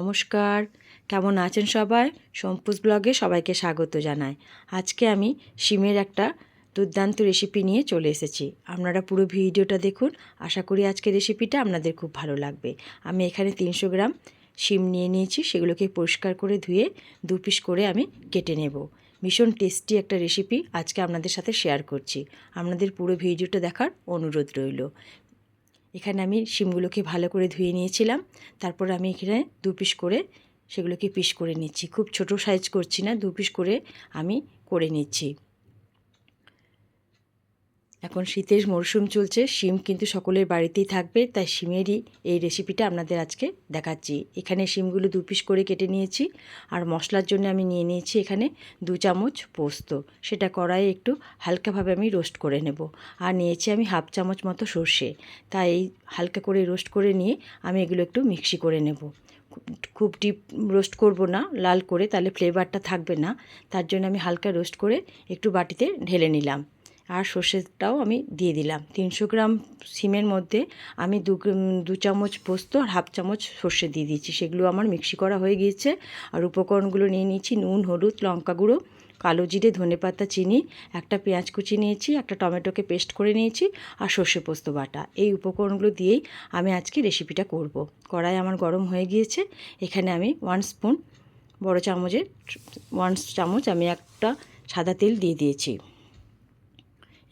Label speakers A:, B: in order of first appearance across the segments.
A: নমস্কার। কেমন আছেন সবাই? সম্পুজ ব্লগে সবাইকে স্বাগত জানাই। আজকে আমি শিমের একটা দুর্দান্ত রেসিপি নিয়ে চলে এসেছি। আপনারা পুরো ভিডিওটা দেখুন। আশা করি আজকে রেসিপিটা আপনাদের খুব ভালো লাগবে। আমি এখানে তিনশো গ্রাম শিম নিয়ে নিয়েছি। সেগুলোকে পরিষ্কার করে ধুয়ে দু পিস করে আমি কেটে নেব। ভীষণ টেস্টি একটা রেসিপি আজকে আপনাদের সাথে শেয়ার করছি। আপনাদের পুরো ভিডিওটা দেখার অনুরোধ রইল। এখানে আমি শিমগুলোকে ভালো করে ধুয়ে নিয়েছিলাম। তারপর আমি এখানে দু পিস করে সেগুলোকে পিস করে নিচ্ছি। খুব ছোট সাইজ করছি না, দু পিস করে আমি করে নিচ্ছি। এখন শীতের মরশুম চলছে, শিম কিন্তু সকলের বাড়িতেই থাকবে, তাই শিমেরই এই রেসিপিটা আপনাদের আজকে দেখাচ্ছি। এখানে শিমগুলো দু পিস করে কেটে নিয়েছি, আর মশলার জন্য আমি নিয়ে নিয়েছি এখানে দু চামচ পোস্ত। সেটা কড়াইয়ে একটু হালকাভাবে আমি রোস্ট করে নেব, আর নিয়েছি আমি হাফ চামচ মতো সর্ষে। তাই এই হালকা করে রোস্ট করে নিয়ে আমি এগুলো একটু মিক্সি করে নেব। খুব ডিপ রোস্ট করব না, লাল করে, তাহলে ফ্লেভারটা থাকবে না, তার জন্য আমি হালকা রোস্ট করে একটু বাটিতে ঢেলে নিলাম। আর সর্ষেটাও আমি দিয়ে দিলাম। তিনশো গ্রাম সিমের মধ্যে আমি দু দু চামচ পোস্ত আর হাফ চামচ সর্ষে দিয়ে দিয়েছি। সেগুলো আমার মিক্সি করা হয়ে গিয়েছে। আর উপকরণগুলো নিয়ে নিয়েছি নুন, হলুদ, লঙ্কা গুঁড়ো, কালো জিরে, ধনে পাতা, চিনি, একটা পেঁয়াজ কুচি নিয়েছি, একটা টমেটোকে পেস্ট করে নিয়েছি আর সর্ষে পোস্ত বাটা। এই উপকরণগুলো দিয়েই আমি আজকে রেসিপিটা করব। কড়াই আমার গরম হয়ে গিয়েছে। এখানে আমি ওয়ান স্পুন বড় চামচের, ওয়ান চামচ আমি একটা সাদা তেল দিয়ে দিয়েছি।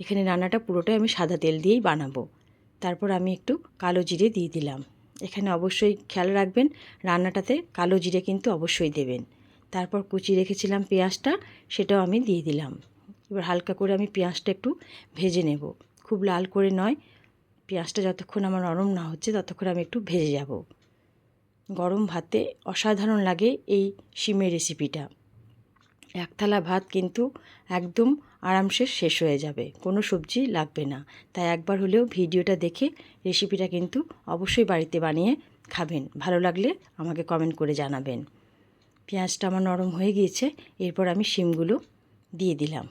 A: এখানে রান্নাটা পুরোটাই আমি সাদা তেল দিয়েই বানাবো। তারপর আমি একটু কালো জিরে দিয়ে দিলাম। এখানে অবশ্যই খেয়াল রাখবেন, রান্নাটাতে কালো জিরে কিন্তু অবশ্যই দেবেন। তারপর কুচি রেখেছিলাম পেঁয়াজটা, সেটাও আমি দিয়ে দিলাম। এবার হালকা করে আমি পেঁয়াজটা একটু ভেজে নেব। খুব লাল করে নয়, পেঁয়াজটা যতক্ষণ আমার নরম না হচ্ছে ততক্ষণ আমি একটু ভেজে যাব। গরম ভাতে অসাধারণ লাগে এই শিমের রেসিপিটা এক থালা ভাত কিন্তু একদম আরামসে শেষ হয়ে যাবে। কোনো সবজি লাগবে না। তাই একবার হলেও ভিডিওটা দেখে রেসিপিটা কিন্তু অবশ্যই বাড়িতে বানিয়ে খাবেন। ভালো লাগলে আমাকে কমেন্ট করে জানাবেন। পেঁয়াজটা আমার নরম হয়ে গিয়েছে, এরপর আমি শিমগুলো দিয়ে দিলাম।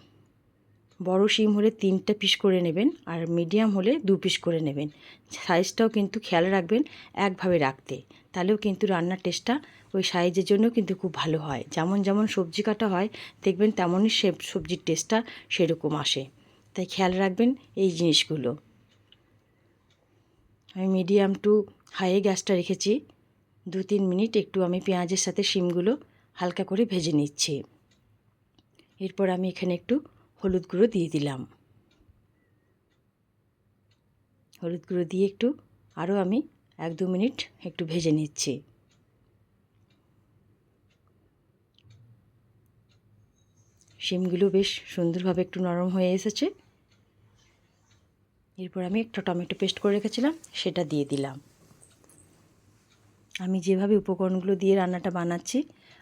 A: বড় শিম হলে তিনটা পিস করে নেবেন আর মিডিয়াম হলে দু পিস করে নেবেন। সাইজটাও কিন্তু খেয়াল রাখবেন একভাবে রাখতে। তাহলেও কিন্তু রান্নার টেস্টটা ওই সাইজের জন্য কিন্তু খুব ভালো হয়। যেমন যেমন সবজি কাটা হয়, দেখবেন তেমনই সে সবজির টেস্টটা সেরকম আসে। তাই খেয়াল রাখবেন এই জিনিসগুলো। আমি মিডিয়াম টু হাই গ্যাসটা রেখেছি। দু তিন মিনিট একটু আমি পেঁয়াজের সাথে শিমগুলো হালকা করে ভেজে নিচ্ছি। এরপর আমি এখানে একটু হলুদ গুঁড়ো দিয়ে দিলাম। হলুদ গুঁড়ো দিয়ে একটু আরও আমি এক দু মিনিট একটু ভেজে নিচ্ছি। শিমগুলো বেশ সুন্দরভাবে একটু নরম হয়ে এসেছে। এরপর আমি একটা টমেটো পেস্ট করে রেখেছিলাম, সেটা দিয়ে দিলাম। আমি যেভাবে উপকরণগুলো দিয়ে রান্নাটা বানাচ্ছি,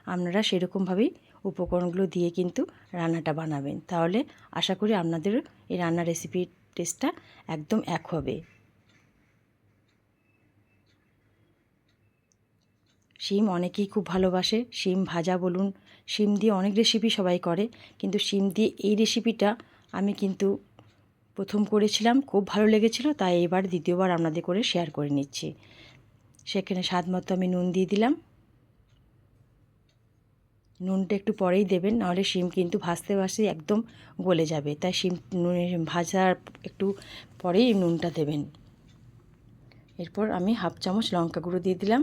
A: আপনারা সেরকমভাবেই উপকরণগুলো দিয়ে কিন্তু রান্নাটা বানাবেন। তাহলে আশা করি আপনাদের এই রান্নার রেসিপির টেস্টটা একদম এক হবে। শিম অনেকেই খুব ভালোবাসে। শিম ভাজা বলুন শিম দিয়ে অনেক রেসিপি সবাই করে, কিন্তু শিম দিয়ে এই রেসিপিটা আমি কিন্তু প্রথম করেছিলাম, খুব ভালো লেগেছিল, তাই এবার দ্বিতীয়বার আপনাদের করে শেয়ার করে নিচ্ছি। সেখানে স্বাদ মতো আমি নুন দিয়ে দিলাম। নুনটা একটু পরেই দেবেন, নাহলে শিম কিন্তু ভাজতে ভাজতে একদম গলে যাবে, তাই শিম নুনের ভাজার একটু পরেই নুনটা দেবেন। এরপর আমি হাফ চামচ লঙ্কা গুঁড়ো দিয়ে দিলাম।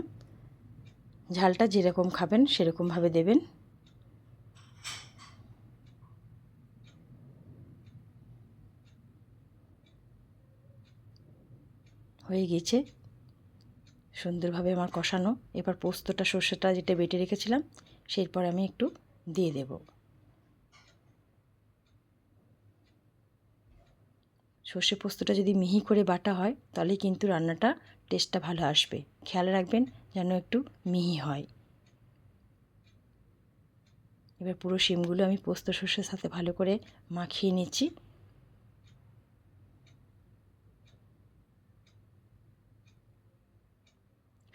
A: ঝালটা যেরকম খাবেন, সেরকমভাবে দেবেন। হয়ে গেছে সুন্দরভাবে আমার কষানো। এবার পোস্তটা সর্ষেটা যেটা বেটে রেখেছিলাম, সেরপর আমি একটু দিয়ে দেব। সর্ষে পোস্তটা যদি মিহি করে বাটা হয় তাহলে কিন্তু রান্নাটা টেস্টটা ভালো আসবে। খেয়াল রাখবেন যেন একটু মিহি হয়। এবার পুরো শিমগুলো আমি পোস্ত সর্ষের সাথে ভালো করে মাখিয়ে নিচ্ছি।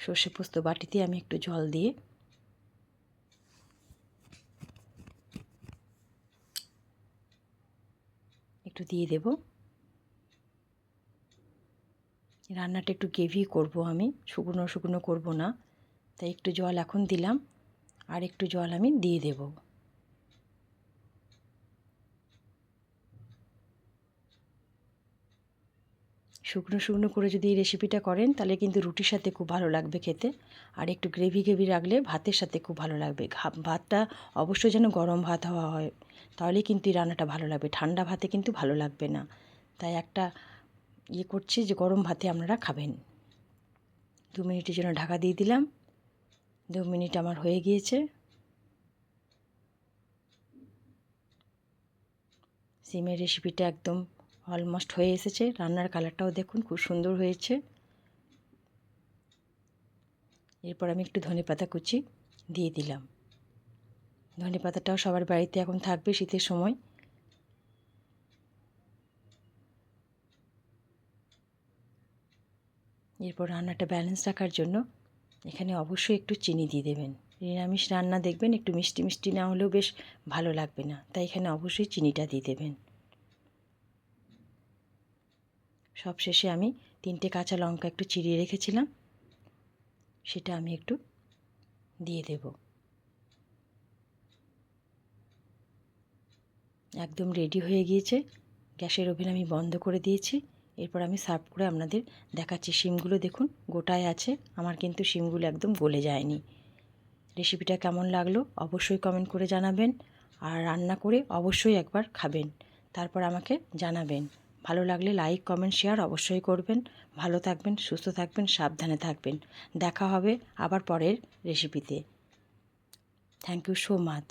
A: সর্ষে পোস্ত বাটিতে আমি একটু জল দিয়ে একটু দিয়ে দেব। রান্নাটা একটু গ্রেভি করব আমি, শুকনো শুকনো করব না। তাই একটু জল এখন দিলাম, আর একটু জল আমি দিয়ে দেব। শুকনো শুকনো করে যদি এই রেসিপিটা করেন, তাহলে কিন্তু রুটির সাথে খুব ভালো লাগবে খেতে। আর একটু গ্রেভি গ্রেভি রাখলে ভাতের সাথে খুব ভালো লাগবে। ভাতটা অবশ্যই যেন গরম ভাত হওয়া হয় তাহলে কিন্তু এই রান্নাটা ভালো লাগবে। ঠান্ডা ভাতে কিন্তু ভালো লাগবে না। তাই একটা ইয়ে করছি যে গরম ভাতে আপনারা খাবেন। দু মিনিটের জন্য ঢাকা দিয়ে দিলাম। দু মিনিট আমার হয়ে গিয়েছে। সিমের রেসিপিটা একদম অলমোস্ট হয়ে এসেছে। রান্নার কালারটাও দেখুন, খুব সুন্দর হয়েছে। এরপর আমি একটু ধনে পাতা কুচি দিয়ে দিলাম। ধনে পাতাটাও সবার বাড়িতে এখন থাকবে শীতের সময়। এরপর রান্নাটা ব্যালেন্স রাখার জন্য এখানে অবশ্যই একটু চিনি দিয়ে দেবেন। নিরামিষ রান্না দেখবেন, একটু মিষ্টি মিষ্টি না হলেও বেশ ভালো লাগবে না। তাই এখানে অবশ্যই চিনিটা দিয়ে দেবেন। সব শেষে আমি তিনটে কাঁচা লঙ্কা একটু চিরিয়ে রেখেছিলাম। সেটা আমি একটু দিয়ে দেব। একদম রেডি হয়ে গিয়েছে। গ্যাসের ওভেন আমি বন্ধ করে দিয়েছি। এরপর আমি সার্ভ করে আপনাদের দেখাচ্ছি। শিমগুলো দেখুন, গোটায় আছে। আমার কিন্তু শিমগুলো একদম গলে যায়নি। রেসিপিটা কেমন লাগল অবশ্যই কমেন্ট করে জানাবেন। আর রান্না করে অবশ্যই একবার খাবেন। তারপর আমাকে জানাবেন। ভালো লাগলে লাইক কমেন্ট শেয়ার অবশ্যই করবেন। ভালো থাকবেন, সুস্থ থাকবেন, সাবধানে থাকবেন। দেখা হবে আবার পরের রেসিপিতে থ্যাংক ইউ সো মাচ